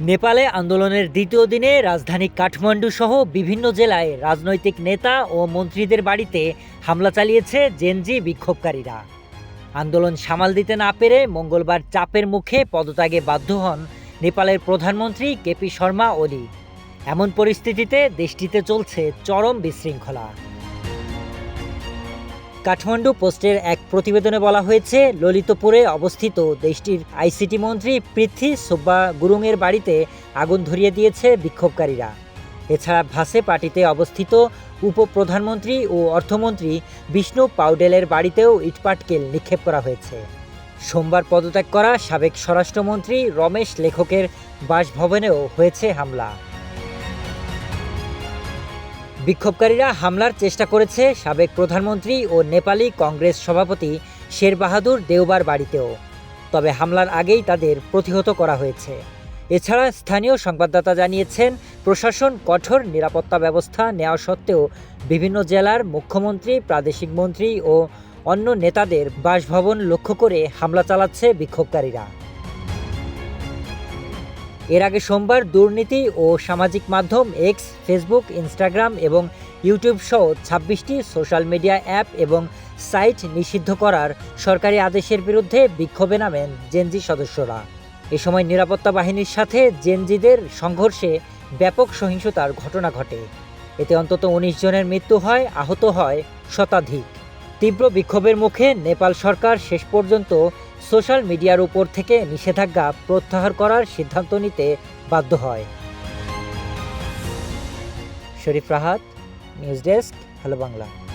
নেপালে আন্দোলনের দ্বিতীয় দিনে রাজধানী কাঠমান্ডু সহ বিভিন্ন জেলায় রাজনৈতিক নেতা ও মন্ত্রীদের বাড়িতে হামলা চালিয়েছে জেনজি বিক্ষোভকারীরা। আন্দোলন সামাল দিতে না পেরে মঙ্গলবার চাপের মুখে পদত্যাগে বাধ্য হন নেপালের প্রধানমন্ত্রী কেপি শর্মা ওলি। এমন পরিস্থিতিতে দেশটিতে চলছে চরম বিশৃঙ্খলা। কাঠমান্ডু পোস্টের এক প্রতিবেদনে বলা হয়েছে, ললিতপুরে অবস্থিত দেশটির আইসিটি মন্ত্রী পৃথ্বী সুব্বা গুরুংয়ের বাড়িতে আগুন ধরিয়ে দিয়েছে বিক্ষোভকারীরা। এছাড়া ভাসে পার্টিতে অবস্থিত উপপ্রধানমন্ত্রী ও অর্থমন্ত্রী বিষ্ণু পাউডেলের বাড়িতেও ইটপাটকেল নিক্ষেপ করা হয়েছে। সোমবার পদত্যাগ করা সাবেক স্বরাষ্ট্রমন্ত্রী রমেশ লেখকের বাসভবনেও হয়েছে হামলা। বিক্ষোভকারীরা হামলার চেষ্টা করেছে সাবেক প্রধানমন্ত্রী ও নেপালি কংগ্রেস সভাপতি শের বাহাদুর দেওবার বাড়িতেও। তবে হামলার আগেই তাদের প্রতিহত করা হয়েছে। এছাড়া স্থানীয় সংবাদদাতা জানিয়েছেন, প্রশাসন কঠোর নিরাপত্তা ব্যবস্থা নেওয়া সত্ত্বেও বিভিন্ন জেলার মুখ্যমন্ত্রী, প্রাদেশিক মন্ত্রী ও অন্য নেতাদের বাসভবন লক্ষ্য করে হামলা চালাচ্ছে বিক্ষোভকারীরা। এর আগে সোমবার দুর্নীতি ও সামাজিক মাধ্যম এক্স ফেসবুক ইনস্টাগ্রাম এবং ইউটিউব সহ ছাব্বিশটি সোশ্যাল মিডিয়া অ্যাপ এবং সাইট নিষিদ্ধ করার সরকারি আদেশের বিরুদ্ধে বিক্ষোভে নামেন জেনজি সদস্যরা। এ সময় নিরাপত্তা বাহিনীর সাথে জেনজিদের সংঘর্ষে ব্যাপক সহিংসতার ঘটনা ঘটে। এতে অন্তত উনিশ জনের মৃত্যু হয়, আহত হয় শতাধিক। তীব্র বিক্ষোভের মুখে নেপাল সরকার শেষ পর্যন্ত সোশ্যাল মিডিয়ার উপর থেকে নিষেধাজ্ঞা প্রত্যাহার করার সিদ্ধান্ত নিতে বাধ্য হয়। Sharif Rahat, news desk hello Bangla